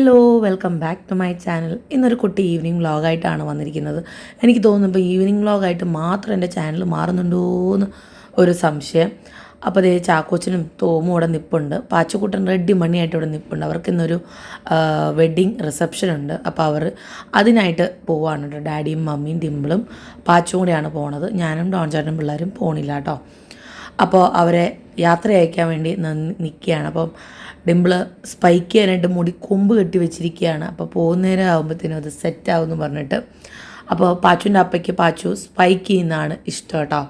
Hello welcome back to my channel ഇന്നൊരു കുട്ടി evening വ്ളോഗായിട്ടാണ് വന്നിരിക്കുന്നത്. എനിക്ക് തോന്നുന്നു ഇപ്പോൾ ഈവനിങ് വ്ളോഗായിട്ട് മാത്രം എന്റെ ചാനൽ മാറുന്നുണ്ടോ എന്ന് ഒരു സംശയം. അപ്പോൾ അതേ ചാക്കോച്ചനും തോമും ഇവിടെ നിൽപ്പുണ്ട് പാച്ചക്കൂട്ടൻ റെഡി മണിയായിട്ട് ഇവിടെ നിൽപ്പുണ്ട് അവർക്ക് ഇന്നൊരു വെഡ്ഡിങ് റിസപ്ഷൻ ഉണ്ട്. അപ്പോൾ അവർ അതിനായിട്ട് പോവാണ് ഡാഡിയും മമ്മിയും ഡിമ്പിളും പാച്ചും കൂടെയാണ് പോണത്. ഞാനും ഡോൺചാട്ടനും പിള്ളേരും പോണില്ല കേട്ടോ. അപ്പോൾ അവരെ യാത്ര അയക്കാൻ വേണ്ടി നിൽക്കുകയാണ് അപ്പം ഡിംപിൾ സ്പൈക്ക് ചെയ്യാനായിട്ട് മുടി കൊമ്പ് കെട്ടി വെച്ചിരിക്കുകയാണ്. അപ്പോൾ പോകുന്നേരം ആകുമ്പോഴത്തേനും അത് സെറ്റ് എന്ന് പറഞ്ഞിട്ട്. അപ്പോൾ പാച്ചുവിന്റെ അപ്പയ്ക്ക് പാച്ചു സ്പൈക്ക് ചെയ്യുന്നതാണ് ഇഷ്ടം കേട്ടോ.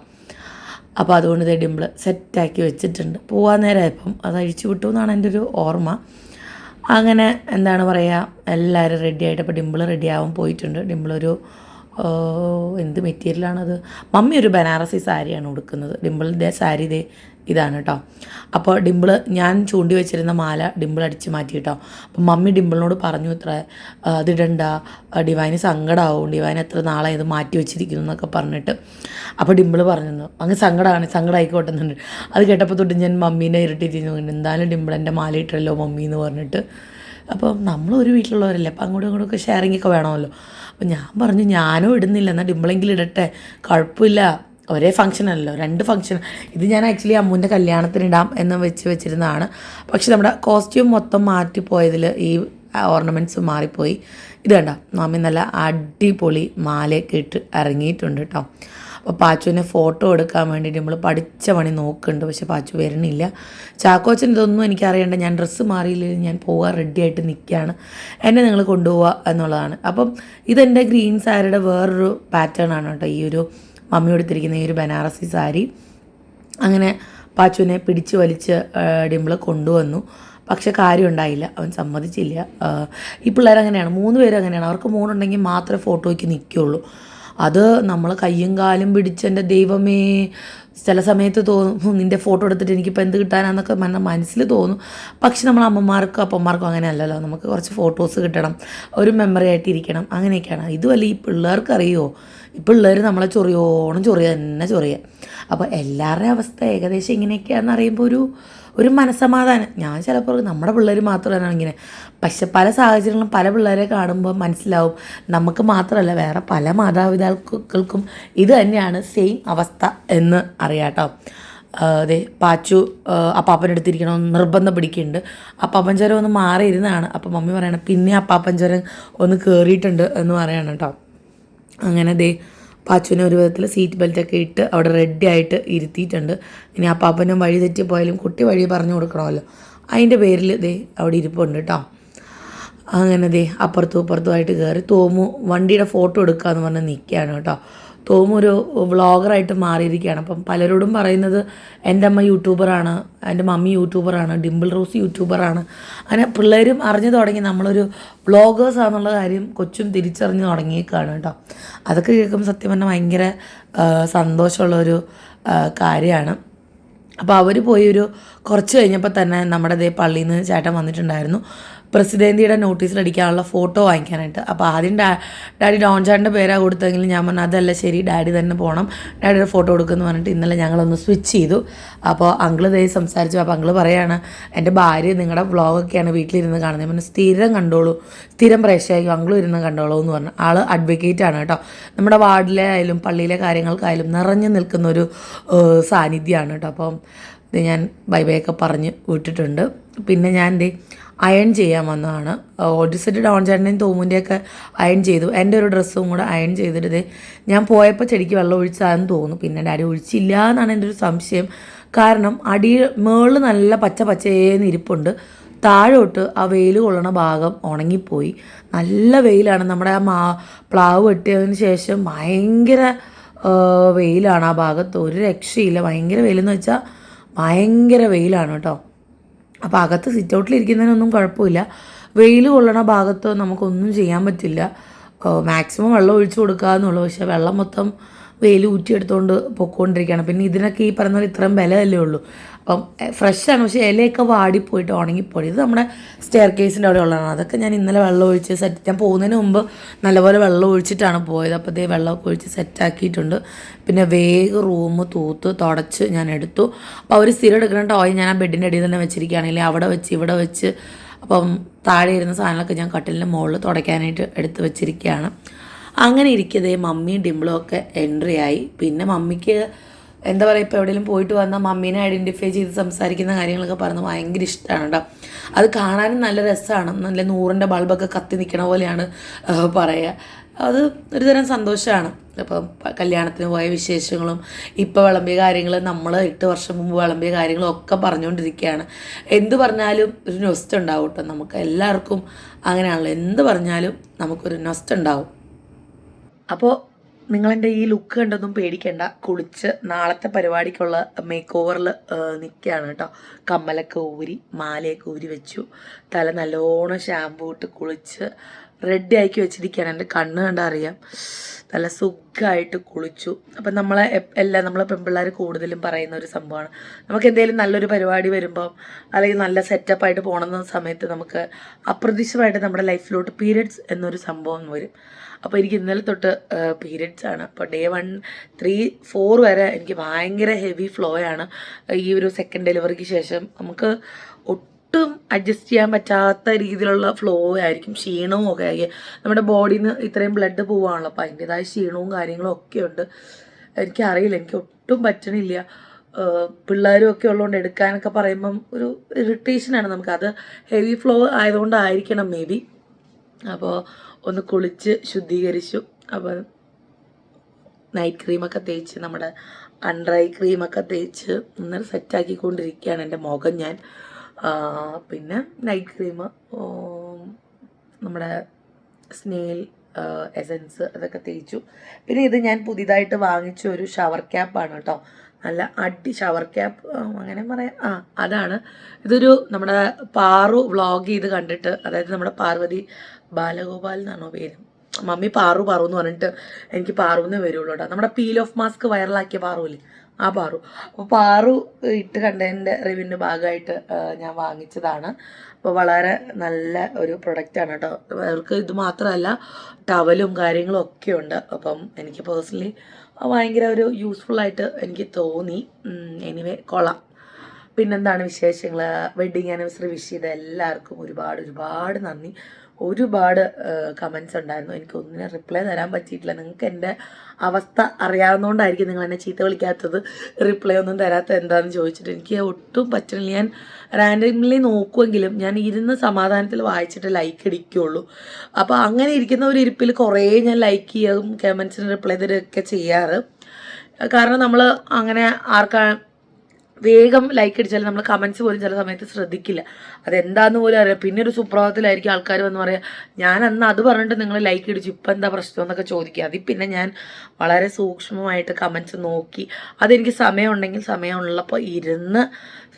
അപ്പോൾ അതുകൊണ്ട് ഇതേ ഡിംപിൾ സെറ്റാക്കി വെച്ചിട്ടുണ്ട്. പോകാൻ നേരമായപ്പം അത് അഴിച്ചു വിട്ടു എന്നാണ് എന്റെ ഒരു ഓർമ്മ. അങ്ങനെ എന്താണ് പറയുക എല്ലാവരും റെഡി ആയിട്ട് അപ്പോൾ ഡിംപിൾ റെഡിയാവാൻ പോയിട്ടുണ്ട്. ഡിമ്പിളൊരു എന്ത് മെറ്റീരിയലാണത്? മമ്മി ഒരു ബനാറസി സാരിയാണ് ഉടുക്കുന്നത്. ഡിമ്പിളിന്റെ സാരി ഇതേ ഇതാണ് കേട്ടോ അപ്പോൾ ഡിമ്പിൾ ഞാൻ ചൂണ്ടി വെച്ചിരുന്ന മാല ഡിമ്പിൾ അടിച്ച് മാറ്റി കേട്ടോ അപ്പം മമ്മി ഡിമ്പിളിനോട് പറഞ്ഞു ഇത്ര അതിടണ്ട. ഡിവൈന് സങ്കടമാവും ഡിവൈൻ എത്ര നാളെ ഇത് മാറ്റി വെച്ചിരിക്കുന്നു എന്നൊക്കെ പറഞ്ഞിട്ട് അപ്പോൾ ഡിമ്പിൾ പറഞ്ഞു അങ്ങ് സങ്കടമാണ് സങ്കടം ആയിക്കോട്ടെ എന്നുണ്ട് അത് കേട്ടപ്പോൾ തൊട്ട് ഞാൻ മമ്മീനെ ഇരട്ടിച്ചു എന്തായാലും ഡിമ്പിൾ എന്റെ മാല ഇട്ടല്ലോ മമ്മി എന്ന് പറഞ്ഞിട്ട്. അപ്പോൾ നമ്മൾ ഒരു വീട്ടിലുള്ളവരല്ലേ അപ്പം അങ്ങോട്ടും ഇങ്ങോട്ടും ഒക്കെ ഷെയറിംഗ് ഒക്കെ വേണമല്ലോ. അപ്പോൾ ഞാൻ പറഞ്ഞു ഞാനും ഇടുന്നില്ല എന്നാൽ ഡിമ്പിളെങ്കിലും ഇടട്ടെ. കുഴപ്പമില്ല. ഒരേ ഫംഗ്ഷൻ അല്ലല്ലോ രണ്ട് ഫംഗ്ഷൻ ഇത് ഞാൻ ആക്ച്വലി അമ്മുവിന്റെ കല്യാണത്തിന് ഇടാം എന്ന് വെച്ച് വെച്ചിരുന്നതാണ്. പക്ഷെ നമ്മുടെ കോസ്റ്റ്യൂം മൊത്തം മാറ്റിപ്പോയതിൽ ഈ ഓർണമെന്റ്സ് മാറിപ്പോയി. ഇത് കണ്ട? മാമി നല്ല അടിപൊളി മാലയൊക്കെ ഇട്ട് ഇറങ്ങിയിട്ടുണ്ട് കേട്ടോ അപ്പോൾ പാച്ചുവിനെ ഫോട്ടോ എടുക്കാൻ വേണ്ടിയിട്ട് നമ്മൾ പഠിച്ച പണി നോക്കുന്നുണ്ട്. പക്ഷേ പാച്ചു വരണില്ല ചാക്കോച്ചൻ ഇതൊന്നും എനിക്കറിയണ്ട ഞാൻ ഡ്രസ്സ് മാറിയില്ല ഞാൻ പോകാൻ റെഡി ആയിട്ട് നിൽക്കുകയാണ്. എന്നെ നിങ്ങൾ കൊണ്ടുപോവുക എന്നുള്ളതാണ്. അപ്പം ഇതെന്റെ ഗ്രീൻ സാരിയുടെ വേറൊരു പാറ്റേൺ ആണ് കേട്ടോ. ഈ ഒരു മമ്മി എടുത്തിരിക്കുന്ന ഈ ഒരു ബനാറസി സാരി അങ്ങനെ പാച്ചുവിനെ പിടിച്ച് വലിച്ച് ഡിമ്പിൾ കൊണ്ടുവന്നു. പക്ഷെ കാര്യം ഉണ്ടായില്ല. അവൻ സമ്മതിച്ചില്ല. ഈ പിള്ളേർ അങ്ങനെയാണ് മൂന്ന് പേരും അങ്ങനെയാണ്. അവർക്ക് മൂന്നുണ്ടെങ്കിൽ മാത്രമേ ഫോട്ടോയ്ക്ക് നിൽക്കുകയുള്ളൂ. അത് നമ്മൾ കയ്യും കാലും പിടിച്ച് എന്റെ ദൈവമേ ചില സമയത്ത് തോന്നും നിന്റെ ഫോട്ടോ എടുത്തിട്ട് എനിക്കിപ്പോൾ എന്ത് കിട്ടാനാന്നൊക്കെ മനസ്സിൽ തോന്നും. പക്ഷെ നമ്മൾ അമ്മമാർക്കും അപ്പന്മാർക്കും അങ്ങനെ അല്ലല്ലോ നമുക്ക് കുറച്ച് ഫോട്ടോസ് കിട്ടണം ഒരു മെമ്മറി ആയിട്ട് ഇരിക്കണം അങ്ങനെയൊക്കെയാണ്. ഇതുമല്ല ഈ പിള്ളേർക്ക് അറിയുമോ ഈ പിള്ളേർ നമ്മളെ ചൊറിയോണം ചൊറിയ തന്നെ ചൊറിയ. അപ്പോൾ എല്ലാവരുടെയും അവസ്ഥ ഏകദേശം ഇങ്ങനെയൊക്കെയാണെന്ന് അറിയുമ്പോൾ ഒരു ഒരു മനസ്സമാധാനം. ഞാൻ ചിലപ്പോൾ നമ്മുടെ പിള്ളേർ മാത്രമാണ് ഇങ്ങനെ. പക്ഷെ പല സാഹചര്യങ്ങളും പല പിള്ളേരെ കാണുമ്പോൾ മനസ്സിലാവും. നമുക്ക് മാത്രമല്ല വേറെ പല മാതാപിതാക്കൾക്കും ഇത് തന്നെയാണ് സെയിം അവസ്ഥ എന്ന് അറിയാട്ടോ അതെ പാച്ചു അപ്പാപ്പന്റെ അടുത്തിരിക്കണം നിർബന്ധം പിടിക്കുന്നുണ്ട്. അപ്പാപ്പൻ ചുരം ഒന്ന് മാറിയിരുന്നതാണ്. അപ്പം മമ്മി പറയണം പിന്നെ അപ്പാപ്പൻ ചുരം ഒന്ന് കയറിയിട്ടുണ്ട് എന്ന് പറയണം കേട്ടോ. അങ്ങനെ ദേ പാച്ചുവിനെ ഒരു വിധത്തിൽ സീറ്റ് ബെൽറ്റൊക്കെ ഇട്ട് അവിടെ റെഡി ആയിട്ട് ഇരുത്തിയിട്ടുണ്ട്. ഇനി ആ പാപ്പനും വഴി തെറ്റി പോയാലും കുട്ടി വഴി പറഞ്ഞു കൊടുക്കണമല്ലോ. അതിന്റെ പേരിൽ ദേ അവിടെ ഇരിപ്പുണ്ട് കേട്ടോ അങ്ങനെ ദേ അപ്പുറത്തും ഇപ്പുറത്തുമായിട്ട് കയറി തോമു വണ്ടിയുടെ ഫോട്ടോ എടുക്കുക എന്ന് പറഞ്ഞ് നിൽക്കുകയാണ് കേട്ടോ തോമു ഒരു വ്ളോഗറായിട്ട് മാറിയിരിക്കുകയാണ്. അപ്പം പലരോടും പറയുന്നത് എന്റെ അമ്മ യൂട്യൂബറാണ് എന്റെ മമ്മി യൂട്യൂബറാണ് ഡിംപിൾ റോസ് യൂട്യൂബറാണ്. അങ്ങനെ പിള്ളേരും അറിഞ്ഞു തുടങ്ങി. നമ്മളൊരു വ്ളോഗേഴ്സാണെന്നുള്ള കാര്യം കൊച്ചും തിരിച്ചറിഞ്ഞു തുടങ്ങിയേക്കാണ് കേട്ടോ. അതൊക്കെ കേൾക്കുമ്പോൾ സത്യം പറഞ്ഞാൽ ഭയങ്കര സന്തോഷമുള്ളൊരു കാര്യമാണ്. അപ്പോൾ അവർ പോയി ഒരു കുറച്ച് കഴിഞ്ഞപ്പോൾ തന്നെ നമ്മുടെ ദേ പള്ളിയിൽ നിന്ന് ചേട്ടൻ വന്നിട്ടുണ്ടായിരുന്നു. പ്രസിഡന്റിയുടെ നോട്ടീസിലടിക്കാനുള്ള ഫോട്ടോ വാങ്ങിക്കാനായിട്ട്. അപ്പോൾ ആദ്യം ഡാ ഡാഡി ഡോൺ പേരാണ് കൊടുത്തെങ്കിൽ ഞാൻ പറഞ്ഞു അതല്ല ശരി ഡാഡി തന്നെ പോകണം ഡാഡിയുടെ ഫോട്ടോ കൊടുക്കുമെന്ന് പറഞ്ഞിട്ട് ഇന്നലെ ഞങ്ങളൊന്ന് സ്വിച്ച് ചെയ്തു. അപ്പോൾ അങ്കിൾ ദേ സംസാരിച്ചു. അപ്പോൾ അങ്കിൾ പറയാണ് എന്റെ ഭാര്യ നിങ്ങളുടെ വ്ളോഗൊക്കെയാണ് വീട്ടിലിരുന്ന് കാണുന്നത്. പിന്നെ സ്ഥിരം കണ്ടോളൂ. സ്ഥിരം പ്രേക്ഷകരും അങ്കിളും ഇരുന്ന് കണ്ടോളൂ എന്ന് പറഞ്ഞു. ആൾ അഡ്വക്കേറ്റ് ആണ് കേട്ടോ. നമ്മുടെ വാർഡിലെ ആയാലും പള്ളിയിലെ കാര്യങ്ങൾക്കായാലും നിറഞ്ഞു നിൽക്കുന്ന ഒരു സാന്നിധ്യമാണ് കേട്ടോ. അപ്പം ഇത് ഞാൻ ബൈ ബൈ ഒക്കെ പറഞ്ഞ് വിട്ടിട്ടുണ്ട്. പിന്നെ ഞാൻ എന്റെ അയൺ ചെയ്യാൻ വന്നതാണ്. ഓഡിസെറ്റ് ഡോൺ ചേട്ടന്റെയും തോമുന്റെയൊക്കെ അയൺ ചെയ്തു. എന്റെ ഒരു ഡ്രസ്സും കൂടെ അയൺ ചെയ്തിട്ട് ഞാൻ പോയപ്പോൾ ചെടിക്ക് വെള്ളം ഒഴിച്ചാന്ന് തോന്നുന്നു. പിന്നെ ഡാഡി ഒഴിച്ചില്ല എന്നാണ് എന്റെ ഒരു സംശയം. കാരണം അടി മേളിൽ നല്ല പച്ച പച്ചയേന്ന് ഇരിപ്പുണ്ട്. താഴോട്ട് ആ വെയിൽ കൊള്ളണ ഭാഗം ഉണങ്ങിപ്പോയി. നല്ല വെയിലാണ്. നമ്മുടെ ആ മാ പ്ലാവ് വെട്ടിയതിന് ശേഷം ഭയങ്കര വെയിലാണ് ആ ഭാഗത്ത്. ഒരു രക്ഷയില്ല. ഭയങ്കര വെയിലെന്ന് വെച്ചാൽ ഭയങ്കര വെയിലാണ് കേട്ടോ. അപ്പോൾ അകത്ത് സിറ്റ് ഔട്ടിലിരിക്കുന്നതിനൊന്നും കുഴപ്പമില്ല. വെയിൽ കൊള്ളണ ഭാഗത്ത് നമുക്കൊന്നും ചെയ്യാൻ പറ്റില്ല. മാക്സിമം വെള്ളം ഒഴിച്ചു കൊടുക്കുക എന്നുള്ളൂ. പക്ഷേ വെള്ളം മൊത്തം വെയിൽ ഊറ്റിയെടുത്തുകൊണ്ട് പൊക്കോണ്ടിരിക്കുകയാണ് പിന്നെ ഇതിനൊക്കെ ഈ പറഞ്ഞ ഇത്രയും ബലമല്ലേ ഉള്ളൂ. അപ്പം ഫ്രഷാണ് പക്ഷേ ഇലയൊക്കെ വാടിപ്പോയിട്ട് ഉണങ്ങിപ്പോയി. ഇത് നമ്മുടെ സ്റ്റെയർ കേസിന്റെ അവിടെ ഉള്ളതാണ് അതൊക്കെ ഞാൻ ഇന്നലെ വെള്ളം ഒഴിച്ച് സെറ്റ് ഞാൻ പോകുന്നതിന് മുമ്പ് നല്ലപോലെ വെള്ളം ഒഴിച്ചിട്ടാണ് പോയത്. അപ്പോൾ ഇതേ വെള്ളമൊക്കെ ഒഴിച്ച് സെറ്റാക്കിയിട്ടുണ്ട് പിന്നെ വേഗം റൂം തൂത്ത് തുടച്ച് ഞാൻ എടുത്തു. അപ്പോൾ അവർ സ്ഥിരം എടുക്കുന്ന ടോയ് ഞാൻ ആ ബെഡിന്റെ അടിയിൽ തന്നെ വെച്ചിരിക്കുകയാണെങ്കിൽ അവിടെ വെച്ച് ഇവിടെ വെച്ച്. അപ്പം താഴെ ഇരുന്ന സാധനങ്ങളൊക്കെ ഞാൻ കട്ടിലിന്റെ മുകളിൽ തുടയ്ക്കാനായിട്ട് എടുത്ത് വെച്ചിരിക്കുകയാണ്. അങ്ങനെ ഇരിക്കതേ മമ്മിയും ഡിംബിളും ഒക്കെ എൻട്രി ആയി. പിന്നെ മമ്മിക്ക് എന്താ പറയുക ഇപ്പോൾ എവിടെയെങ്കിലും പോയിട്ട് വന്നാൽ മമ്മീനെ ഐഡന്റിഫൈ ചെയ്ത് സംസാരിക്കുന്ന കാര്യങ്ങളൊക്കെ പറഞ്ഞ് ഭയങ്കര ഇഷ്ടമാണ് കേട്ടോ അത് കാണാനും നല്ല രസമാണ് നല്ല നൂറിന്റെ ബൾബൊക്കെ കത്തി നിൽക്കണ പോലെയാണ് പറയുക അത് ഒരു തരം സന്തോഷമാണ് അപ്പം കല്യാണത്തിന് പോയ വിശേഷങ്ങളും ഇപ്പോൾ വിളമ്പിയ കാര്യങ്ങൾ നമ്മൾ എട്ട് വർഷം മുമ്പ് വിളമ്പിയ കാര്യങ്ങളും ഒക്കെ പറഞ്ഞുകൊണ്ടിരിക്കുകയാണ് എന്ത് പറഞ്ഞാലും ഒരു നൊസ്റ്റ് ഉണ്ടാവും കേട്ടോ നമുക്ക് എല്ലാവർക്കും അങ്ങനെയാണല്ലോ. എന്ത് പറഞ്ഞാലും നമുക്കൊരു നൊസ്റ്റ് ഉണ്ടാവും. അപ്പോൾ നിങ്ങളെന്റെ ഈ ലുക്ക് കണ്ടൊന്നും പേടിക്കേണ്ട. കുളിച്ച് നാളത്തെ പരിപാടിക്കുള്ള മേക്ക് ഓവറിൽ നിൽക്കുകയാണ് കേട്ടോ. കമ്മലൊക്കെ ഊരി മാലയൊക്കെ ഊരി വെച്ചു. തല നല്ലോണം ഷാമ്പൂ ഇട്ട് കുളിച്ച് റെഡി ആക്കി വെച്ചിരിക്കുകയാണ്. എന്റെ കണ്ണ് കണ്ടാൽ അറിയാം. നല്ല സുഖമായിട്ട് കുളിച്ചു. അപ്പം നമ്മളെ എല്ലാം നമ്മളെ പെൺപിള്ളേർ കൂടുതലും പറയുന്ന ഒരു സംഭവമാണ്. നമുക്ക് എന്തെങ്കിലും നല്ലൊരു പരിപാടി വരുമ്പം അല്ലെങ്കിൽ നല്ല സെറ്റപ്പായിട്ട് പോകണമെന്ന സമയത്ത് നമുക്ക് അപ്രതീക്ഷിതമായിട്ട് നമ്മുടെ ലൈഫിലോട്ട് പീരിയഡ്സ് എന്നൊരു സംഭവം വരും. അപ്പോൾ എനിക്ക് ഇന്നലെ തൊട്ട് പീരിയഡ്സ് ആണ്. അപ്പോൾ ഡേ വൺ ത്രീ ഫോർ വരെ എനിക്ക് ഭയങ്കര ഹെവി ഫ്ലോ ആണ്. ഈ ഒരു സെക്കൻഡ് ഡെലിവറിക്ക് ശേഷം നമുക്ക് ഒട്ടും അഡ്ജസ്റ്റ് ചെയ്യാൻ പറ്റാത്ത രീതിയിലുള്ള ഫ്ലോ ആയിരിക്കും. ക്ഷീണവും ഒക്കെ ആയിരിക്കും നമ്മുടെ ബോഡിയിൽ നിന്ന് ഇത്രയും ബ്ലഡ് പോവാണല്ലോ. അപ്പോൾ അതിന്റെതായ ക്ഷീണവും കാര്യങ്ങളും ഒക്കെ ഉണ്ട്. എനിക്കറിയില്ല എനിക്ക് ഒട്ടും പറ്റണില്ല. പിള്ളേരും ഒക്കെ ഉള്ളതുകൊണ്ട് എടുക്കാനൊക്കെ പറയുമ്പം ഒരു ഇറിറ്റേഷനാണ് നമുക്ക്. അത് ഹെവി ഫ്ലോ ആയതുകൊണ്ടായിരിക്കണം മേ ബി അപ്പോൾ ഒന്ന് കുളിച്ച് ശുദ്ധീകരിച്ചു. അപ്പോൾ നൈറ്റ് ക്രീമൊക്കെ തേച്ച് നമ്മുടെ ഐ ക്രീമൊക്കെ തേച്ച് ഇന്നലെ സെറ്റാക്കിക്കൊണ്ടിരിക്കുകയാണ് എന്റെ മുഖം ഞാൻ. പിന്നെ നൈറ്റ് ക്രീം നമ്മുടെ സ്നെയിൽ എസൻസ് അതൊക്കെ തേച്ചു. പിന്നെ ഇത് ഞാൻ പുതിയതായിട്ട് വാങ്ങിച്ച ഒരു ഷവർ ക്യാപ്പാണ് കേട്ടോ. നല്ല അടി ഷവർ ക്യാപ്പ് അങ്ങനെ പറയാം. ആ അതാണ്. ഇതൊരു നമ്മുടെ പാറു വ്ളോഗ് ചെയ്ത് കണ്ടിട്ട് അതായത് നമ്മുടെ പാർവതി ബാലഗോപാൽ എന്നാണോ പേര്. മമ്മി പാറു പാറു എന്ന് പറഞ്ഞിട്ട് എനിക്ക് പാറു എന്നേ വരുള്ളൂ കേട്ടോ. നമ്മുടെ പീൽ ഓഫ് മാസ്ക് വൈറലാക്കിയ പാറുവില്ലേ ആ പാറു. അപ്പോൾ പാറു ഇട്ട് കണ്ടതിന്റെ റിവ്യൂവിന്റെ ഭാഗമായിട്ട് ഞാൻ വാങ്ങിച്ചതാണ്. അപ്പോൾ വളരെ നല്ല ഒരു പ്രൊഡക്റ്റാണ് കേട്ടോ. അവർക്ക് ഇത് മാത്രമല്ല ടവലും കാര്യങ്ങളും ഒക്കെ ഉണ്ട്. അപ്പം എനിക്ക് പേഴ്സണലി ഭയങ്കര ഒരു യൂസ്ഫുൾ ആയിട്ട് എനിക്ക് തോന്നി. എനിവേ കൊള്ളാം. പിന്നെന്താണ് വിശേഷങ്ങൾ വെഡിങ് ആനിവേഴ്സറി വിഷ് ചെയ്ത എല്ലാവർക്കും ഒരുപാട് ഒരുപാട് നന്ദി. ഒരുപാട് കമൻസ് ഉണ്ടായിരുന്നു. എനിക്ക് ഒന്നിനെ റിപ്ലൈ തരാൻ പറ്റിയിട്ടില്ല. നിങ്ങൾക്ക് എന്റെ അവസ്ഥ അറിയാവുന്നതുകൊണ്ടായിരിക്കും നിങ്ങൾ എന്നെ ചീത്ത വിളിക്കാത്തത്. റിപ്ലൈ ഒന്നും തരാത്ത എന്താണെന്ന് ചോദിച്ചിട്ട് എനിക്ക് ഒട്ടും പറ്റുന്നില്ല ഞാൻ റാൻഡംലി നോക്കുമെങ്കിലും ഞാൻ ഇരുന്ന് സമാധാനത്തിൽ വായിച്ചിട്ട് ലൈക്ക് അടിക്കുകയുള്ളൂ അപ്പോൾ അങ്ങനെ ഇരിക്കുന്ന ഒരു ഇരിപ്പിൽ കുറേ ഞാൻ ലൈക്ക് ചെയ്യും കമൻസിന് റിപ്ലൈ തരുകയൊക്കെ ചെയ്യാറ്. കാരണം നമ്മൾ അങ്ങനെ ആർക്കാ വേഗം ലൈക്ക് അടിച്ചാലും നമ്മൾ കമൻസ് പോലും ചില സമയത്ത് ശ്രദ്ധിക്കില്ല. അതെന്താന്ന് പോലും അറിയാം പിന്നെ ഒരു സുപ്രഭാതത്തിലായിരിക്കും ആൾക്കാർ വന്ന് പറയാം ഞാൻ അന്ന് അത് പറഞ്ഞിട്ട് നിങ്ങൾ ലൈക്ക് അടിച്ചു. ഇപ്പം എന്താ പ്രശ്നം? എന്നൊക്കെ ചോദിക്കുക അതിൽ പിന്നെ ഞാൻ വളരെ സൂക്ഷ്മമായിട്ട് കമൻസ് നോക്കി. അതെനിക്ക് സമയമുണ്ടെങ്കിൽ സമയമുള്ളപ്പോൾ ഇരുന്ന്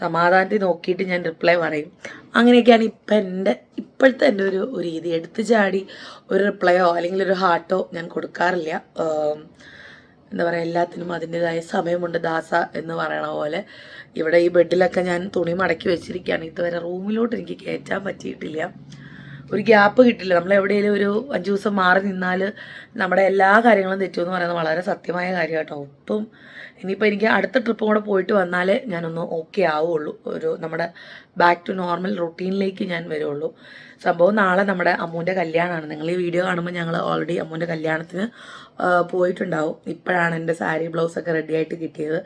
സമാധാനത്തിൽ നോക്കിയിട്ട് ഞാൻ റിപ്ലൈ പറയും. അങ്ങനെയൊക്കെയാണ് ഇപ്പം എന്റെ ഇപ്പോഴത്തെ എന്റെ ഒരു രീതി. എടുത്തു ചാടി ഒരു റിപ്ലൈയോ അല്ലെങ്കിൽ ഒരു ഹാർട്ടോ ഞാൻ കൊടുക്കാറില്ല. എന്താ പറയുക എല്ലാത്തിനും അതിന്റെതായ സമയമുണ്ട് ദാസ എന്ന് പറയണ പോലെ. ഇവിടെ ഈ ബെഡിലൊക്കെ ഞാൻ തുണി മടക്കി വെച്ചിരിക്കുകയാണ്. ഇതുവരെ റൂമിലോട്ട് എനിക്ക് കയറ്റാൻ പറ്റിയിട്ടില്ല. ഒരു ഗ്യാപ്പ് കിട്ടില്ല. നമ്മൾ എവിടെയെങ്കിലും ഒരു അഞ്ച് ദിവസം മാറി നിന്നാൽ നമ്മുടെ എല്ലാ കാര്യങ്ങളും തെറ്റുമെന്ന് പറയുന്നത് വളരെ സത്യമായ കാര്യമാണ് കേട്ടോ ഒട്ടും ഇനിയിപ്പോൾ എനിക്ക് അടുത്ത ട്രിപ്പും കൂടെ പോയിട്ട് വന്നാലേ ഞാനൊന്ന് ഓക്കെ ആവുള്ളൂ. ഒരു നമ്മുടെ ബാക്ക് ടു നോർമൽ റൊട്ടീനിലേക്ക് ഞാൻ വരുള്ളൂ. സംഭവം നാളെ നമ്മുടെ അമ്മൂന്റെ കല്യാണമാണ് നിങ്ങൾ ഈ വീഡിയോ കാണുമ്പോൾ ഞങ്ങൾ ഓൾറെഡി അമ്മൂന്റെ കല്യാണത്തിന് പോയിട്ടുണ്ടാവും. ഇപ്പോഴാണ് എന്റെ സാരി ബ്ലൗസൊക്കെ റെഡി ആയിട്ട് കിട്ടിയത്.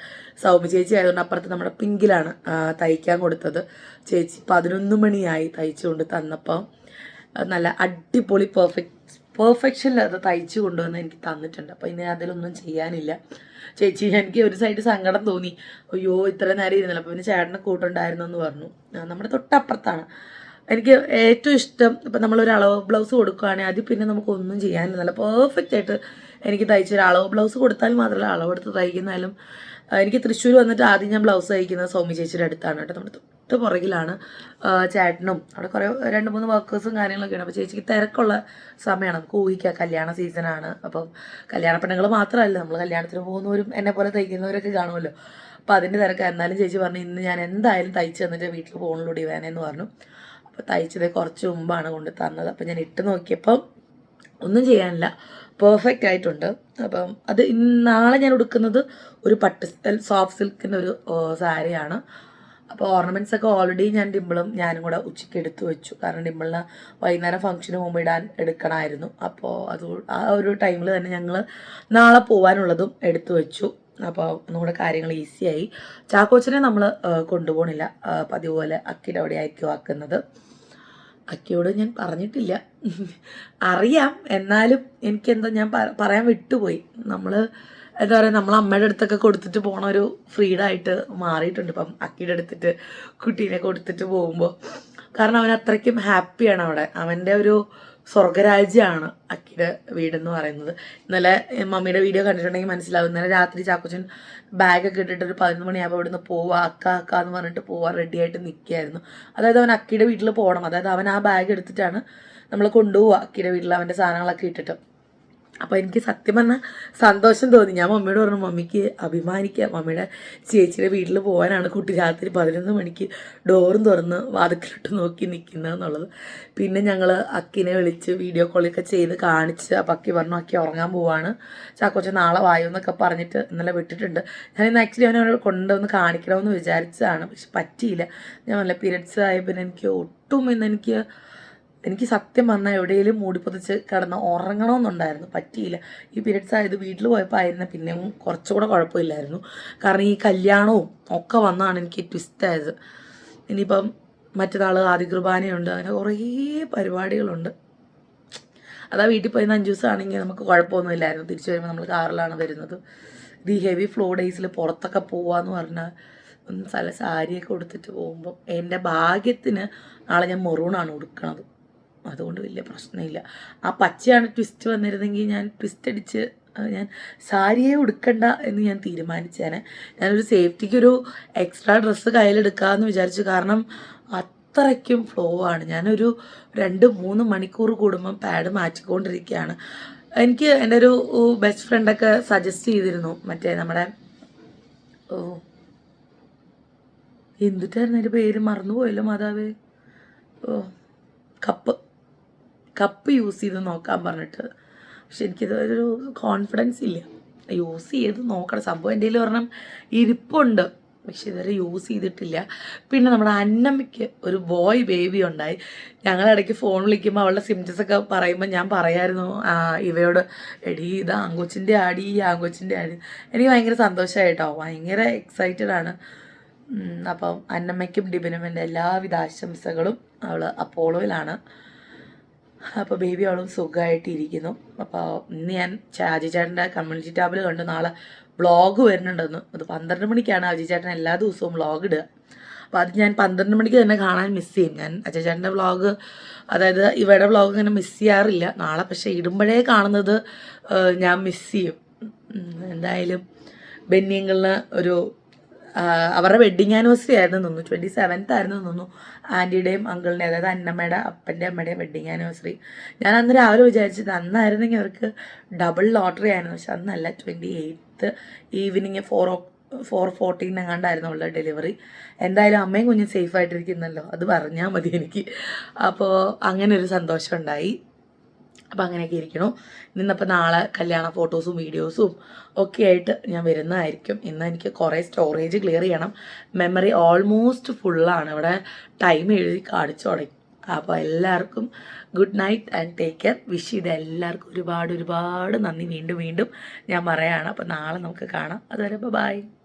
സൗമ്യ ചേച്ചി ആയതുകൊണ്ട് അപ്പുറത്ത് നമ്മുടെ പിങ്കിലാണ് തയ്ക്കാൻ കൊടുത്തത്. ചേച്ചി പതിനൊന്ന് മണിയായി തയ്ച്ചുകൊണ്ട് തന്നപ്പം. നല്ല അടിപൊളി പെർഫെക്റ്റ് പെർഫെക്ഷനിൽ അത് തയ്ച്ചു കൊണ്ടുവന്ന് എനിക്ക് തന്നിട്ടുണ്ട്. അപ്പോൾ ഇനി അതിലൊന്നും ചെയ്യാനില്ല. ചേച്ചി എനിക്ക് ഒരു സൈഡ് സങ്കടം തോന്നി. അയ്യോ ഇത്ര നേരം ഇരുന്നില്ല. അപ്പോൾ പിന്നെ ചേട്ടനെ കൂട്ടുണ്ടായിരുന്നു എന്ന് പറഞ്ഞു നമ്മുടെ തൊട്ടപ്പുറത്താണ്. എനിക്ക് ഏറ്റവും ഇഷ്ടം ഇപ്പം നമ്മളൊരു അളവ് ബ്ലൗസ് കൊടുക്കുകയാണെങ്കിൽ അതിൽ പിന്നെ നമുക്ക് ഒന്നും ചെയ്യാനില്ല. നല്ല പെർഫെക്റ്റ് ആയിട്ട് എനിക്ക് തയ്ച്ചൊരു അളവ് ബ്ലൗസ് കൊടുത്താൽ മാത്രമല്ല അളവെടുത്ത് തയ്ക്കുന്നാലും എനിക്ക് തൃശ്ശൂർ വന്നിട്ട് ആദ്യം ഞാൻ ബ്ലൗസ് തയ്ക്കുന്നത് സൗമ്യ ചേച്ചിയുടെ അടുത്താണ് കേട്ടോ. നമ്മുടെ തൊട്ട് പുറകിലാണ് ചേട്ടനും അവിടെ കുറേ രണ്ട് മൂന്ന് വർക്കേഴ്സും കാര്യങ്ങളൊക്കെയാണ് അപ്പോൾ ചേച്ചിക്ക് തിരക്കുള്ള സമയമാണ് നമുക്ക് ഊഹിക്കാം കല്യാണ സീസണാണ് അപ്പം കല്യാണ പെണ്ണുങ്ങൾ മാത്രമല്ല നമ്മൾ കല്യാണത്തിന് പോകുന്നവരും എന്നെ പോലെ തയ്ക്കുന്നവരൊക്കെ കാണുമല്ലോ. അപ്പോൾ അതിന്റെ തിരക്ക്. എന്നാലും ചേച്ചി പറഞ്ഞു ഇന്ന് ഞാൻ എന്തായാലും തയ്ച്ച് തന്നിട്ട് വീട്ടിൽ ഫോണിലൂടെ വേണമെന്ന് പറഞ്ഞു. അപ്പോൾ തയ്ച്ചത് കുറച്ച് മുമ്പാണ് കൊണ്ട് തന്നത്. അപ്പോൾ ഞാൻ ഇട്ട് നോക്കിയപ്പം ഒന്നും ചെയ്യാനില്ല. പെർഫെക്റ്റ് ആയിട്ടുണ്ട്. അപ്പം അത് നാളെ ഞാൻ ഉടുക്കുന്നത് ഒരു പട്ട് സോഫ്റ്റ് സിൽക്കിന്റെ ഒരു സാരിയാണ്. അപ്പോൾ ഓർണമെന്റ്സ് ഒക്കെ ഓൾറെഡി ഞാൻ ഡിമ്പിളും ഞാനും കൂടെ ഉച്ചയ്ക്ക് എടുത്തു വെച്ചു. കാരണം ഡിമ്പിളിന് വൈകുന്നേരം ഫംഗ്ഷന് പോകുമ്പോൾ ഇടാൻ എടുക്കണമായിരുന്നു. അപ്പോൾ അത് ആ ഒരു ടൈമിൽ തന്നെ ഞങ്ങൾ നാളെ പോകാനുള്ളതും എടുത്തു വെച്ചു. അപ്പോൾ ഒന്നുകൂടെ കാര്യങ്ങൾ ഈസിയായി ചാക്കോച്ചനെ നമ്മൾ കൊണ്ടുപോകണില്ല പതിവ് പോലെ അക്കിയുടെ അവിടെ ആയിരിക്കും ആക്കുന്നത്. അക്കിയോട് ഞാൻ പറഞ്ഞിട്ടില്ല. അറിയാം. എന്നാലും എനിക്കെന്താ ഞാൻ പറയാൻ വിട്ടുപോയി. നമ്മൾ എന്താ പറയുക നമ്മൾ അമ്മയുടെ അടുത്തൊക്കെ കൊടുത്തിട്ട് പോണ ഒരു ഫ്രീഡം ആയിട്ട് മാറിയിട്ടുണ്ട്. ഇപ്പം അക്കിയുടെ എടുത്തിട്ട് കുട്ടീനെ കൊടുത്തിട്ട് പോകുമ്പോൾ കാരണം അവൻ അത്രയ്ക്കും ഹാപ്പിയാണ് അവിടെ. അവന്റെ ഒരു സ്വർഗരാജ്യമാണ് അക്കിയുടെ വീടെന്ന് പറയുന്നത്. ഇന്നലെ മമ്മിയുടെ വീഡിയോ കണ്ടിട്ടുണ്ടെങ്കിൽ മനസ്സിലാവും. ഇന്നലെ രാത്രി ചാക്കോച്ചൻ ബാഗൊക്കെ ഇട്ടിട്ട് ഒരു പതിനൊന്ന് മണിയാകുമ്പോൾ ഇവിടുന്ന് പോവാ അക്ക അക്ക എന്ന് പറഞ്ഞിട്ട് പോവാൻ റെഡി ആയിട്ട് നിൽക്കുകയായിരുന്നു അതായത് അവൻ അക്കിയുടെ വീട്ടിൽ പോകണം അതായത് അവൻ ആ ബാഗ് എടുത്തിട്ടാണ് നമ്മൾ കൊണ്ടുപോവുക അക്കിയുടെ വീട്ടിൽ അവന്റെ സാധനങ്ങളൊക്കെ ഇട്ടിട്ട്. അപ്പോൾ എനിക്ക് സത്യം പറഞ്ഞാൽ സന്തോഷം തോന്നി. ഞാൻ മമ്മിയോട് പറഞ്ഞു മമ്മിക്ക് അഭിമാനിക്കുക മമ്മിയുടെ ചേച്ചിയുടെ വീട്ടിൽ പോകാനാണ് കുട്ടി രാത്രി പതിനൊന്ന് മണിക്ക് ഡോറും തുറന്ന് വാതിക്കലിട്ട് നോക്കി നിൽക്കുന്നതെന്നുള്ളത് പിന്നെ ഞങ്ങൾ അക്കിനെ വിളിച്ച് വീഡിയോ കോളൊക്കെ ചെയ്ത് കാണിച്ച് അപ്പം അക്കി പറഞ്ഞു അക്കി ഉറങ്ങാൻ പോവാണ്. ചാക്കോച്ച നാളെ വായു എന്നൊക്കെ പറഞ്ഞിട്ട് ഇന്നലെ വിട്ടിട്ടുണ്ട്. ഞാൻ ഇന്ന് ആക്ച്വലി അവനെ കൊണ്ടുവന്ന് കാണിക്കണമെന്ന് വിചാരിച്ചതാണ്. പക്ഷെ പറ്റിയില്ല. ഞാൻ നല്ല പീരിയഡ്സ് ആയ പിന്നെ എനിക്ക് ഒട്ടും ഇന്ന് എനിക്ക് എനിക്ക് സത്യം പറഞ്ഞാൽ എവിടെയെങ്കിലും മൂടിപ്പൊതിച്ച് കിടന്ന് ഉറങ്ങണമെന്നുണ്ടായിരുന്നു. പറ്റിയില്ല. ഈ പീരീഡ്സ് ആയത് വീട്ടിൽ പോയപ്പോൾ ആയിരുന്നു പിന്നെയും കുറച്ചുകൂടെ കുഴപ്പമില്ലായിരുന്നു. കാരണം ഈ കല്യാണവും ഒക്കെ വന്നാണ് എനിക്ക് ട്വിസ്റ്റ് ആയത്. ഇനിയിപ്പം മറ്റന്നാൾ ആദികുർബാനയുണ്ട് അങ്ങനെ കുറേ പരിപാടികളുണ്ട്. അതാ വീട്ടിൽ പോയിരുന്ന അഞ്ച് ദിവസമാണെങ്കിൽ നമുക്ക് കുഴപ്പമൊന്നുമില്ലായിരുന്നു തിരിച്ചു വരുമ്പോൾ നമ്മൾ കാറിലാണ് വരുന്നത്. ഇത് ഈ ഹെവി ഫ്ലോ ഡേയ്സിൽ പുറത്തൊക്കെ പോവാന്ന് പറഞ്ഞാൽ ഒന്ന് സ്ഥല സാരിയൊക്കെ കൊടുത്തിട്ട് പോകുമ്പോൾ എന്റെ ഭാഗ്യത്തിന് നാളെ ഞാൻ മെറൂണാണ് ഉടുക്കണത്. അതുകൊണ്ട് വലിയ പ്രശ്നമില്ല. ആ പച്ചയാണ് ട്വിസ്റ്റ് വന്നിരുന്നെങ്കിൽ ഞാൻ ട്വിസ്റ്റ് അടിച്ച് ഞാൻ സാരിയെ ഉടുക്കണ്ട എന്ന് ഞാൻ തീരുമാനിച്ചേനെ. ഞാനൊരു സേഫ്റ്റിക്കൊരു എക്സ്ട്രാ ഡ്രസ്സ് കയ്യിലെടുക്കാമെന്ന് വിചാരിച്ചു. കാരണം അത്രയ്ക്കും ഫ്ലോ ആണ്. ഞാനൊരു രണ്ട് മൂന്ന് മണിക്കൂർ കൂടുമ്പം പാഡ് മാറ്റിക്കൊണ്ടിരിക്കുകയാണ്. എനിക്ക് എന്റെ ഒരു ബെസ്റ്റ് ഫ്രണ്ടൊക്കെ സജസ്റ്റ് ചെയ്തിരുന്നു. മറ്റേ നമ്മുടെ ഓ എന്തിട്ടായിരുന്നു എന്റെ പേര്? മറന്നുപോയല്ലോ മാതാവേ. ഓ കപ്പ്. കപ്പ് യൂസ് ചെയ്ത് നോക്കാൻ പറഞ്ഞിട്ട്. പക്ഷെ എനിക്കിത് ഒരു കോൺഫിഡൻസ് ഇല്ല. യൂസ് ചെയ്ത് നോക്കണം. സംഭവം എന്റെ കയ്യിൽ പറഞ്ഞാൽ ഇരിപ്പുണ്ട്. പക്ഷെ ഇതുവരെ യൂസ് ചെയ്തിട്ടില്ല. പിന്നെ നമ്മുടെ അന്നമ്മയ്ക്ക് ഒരു ബോയ് ബേബി ഉണ്ടായി. ഞങ്ങളിടയ്ക്ക് ഫോൺ വിളിക്കുമ്പോൾ അവളുടെ സിംറ്റംസ് ഒക്കെ പറയുമ്പോൾ ഞാൻ പറയായിരുന്നു ഇവയോട് എടി ഇത് ആങ്കൊച്ചിന്റെ ആടി ഈ ആങ്കൊച്ചിന്റെ ആടി എനിക്ക് ഭയങ്കര സന്തോഷമായിട്ടോ ഭയങ്കര എക്സൈറ്റഡ് ആണ്. അപ്പം അന്നമ്മയ്ക്കും ഡിബിനും എന്റെ എല്ലാവിധ ആശംസകളും അവൾ അപ്പോളോയിലാണ്. അപ്പോൾ ബേബി അവളും സുഖമായിട്ടിരിക്കുന്നു അപ്പോൾ ഇന്ന് ഞാൻ ചാജി ചേട്ടന്റെ കമ്മ്യൂണിറ്റി ടാബിൽ കണ്ടു. നാളെ വ്ളോഗ് വരുന്നുണ്ടെന്ന്. അത് പന്ത്രണ്ട് മണിക്കാണ് അജി ചേട്ടൻ എല്ലാ ദിവസവും വ്ളോഗ് ഇടുക. അപ്പോൾ അത് ഞാൻ പന്ത്രണ്ട് മണിക്ക് തന്നെ കാണാൻ മിസ് ചെയ്യും. ഞാൻ അജയ് ചേട്ടന്റെ വ്ളോഗ് അതായത് ഇവയുടെ വ്ളോഗ് ഇങ്ങനെ മിസ് ചെയ്യാറില്ല. നാളെ പക്ഷേ ഇടുമ്പോഴേ കാണുന്നത് ഞാൻ മിസ് ചെയ്യും. എന്തായാലും ബെന്നിയങ്ങളിന് ഒരു അവരുടെ വെഡിങ് ആനിവേഴ്സറി ആയിരുന്നു തോന്നുന്നു. ട്വന്റി സെവൻത്ത് ആയിരുന്നു തോന്നുന്നു. ആന്റിയുടെയും അങ്കിളിന്റെ അതായത് അന്നമ്മയുടെ അപ്പന്റെ അമ്മയുടെയും വെഡിങ് ആനിവേഴ്സറി ഞാൻ അന്ന് രാവിലെ വിചാരിച്ചത് അന്നായിരുന്നെങ്കിൽ അവർക്ക് ഡബിൾ ലോട്ടറി ആയിരുന്നു. പക്ഷെ അന്നല്ല twenty eighth evening four oh four fourteen എങ്ങാണ്ടായിരുന്നു ഉള്ള ഡെലിവറി എന്തായാലും അമ്മയും കുഞ്ഞും സേഫ് ആയിട്ടിരിക്കുന്നല്ലോ. അത് പറഞ്ഞാൽ മതി എനിക്ക്. അപ്പോൾ അങ്ങനെ ഒരു സന്തോഷം ഉണ്ടായി. അപ്പം അങ്ങനെയൊക്കെ ഇരിക്കണു. ഇന്നിപ്പോൾ നാളെ കല്യാണ ഫോട്ടോസും വീഡിയോസും ഒക്കെ ആയിട്ട് ഞാൻ വരുന്നതായിരിക്കും. ഇന്ന് എനിക്ക് കുറേ സ്റ്റോറേജ് ക്ലിയർ ചെയ്യണം. മെമ്മറി ഓൾമോസ്റ്റ് ഫുള്ളാണ് ഇവിടെ ടൈം എഴുതി കാണിച്ചു തുടങ്ങി. അപ്പോൾ എല്ലാവർക്കും good night and take care wish ചെയ്ത് എല്ലാവർക്കും ഒരുപാട് ഒരുപാട് നന്ദി. വീണ്ടും വീണ്ടും ഞാൻ പറയുകയാണ് അപ്പോൾ നാളെ നമുക്ക് കാണാം. അതുവരെ ബൈ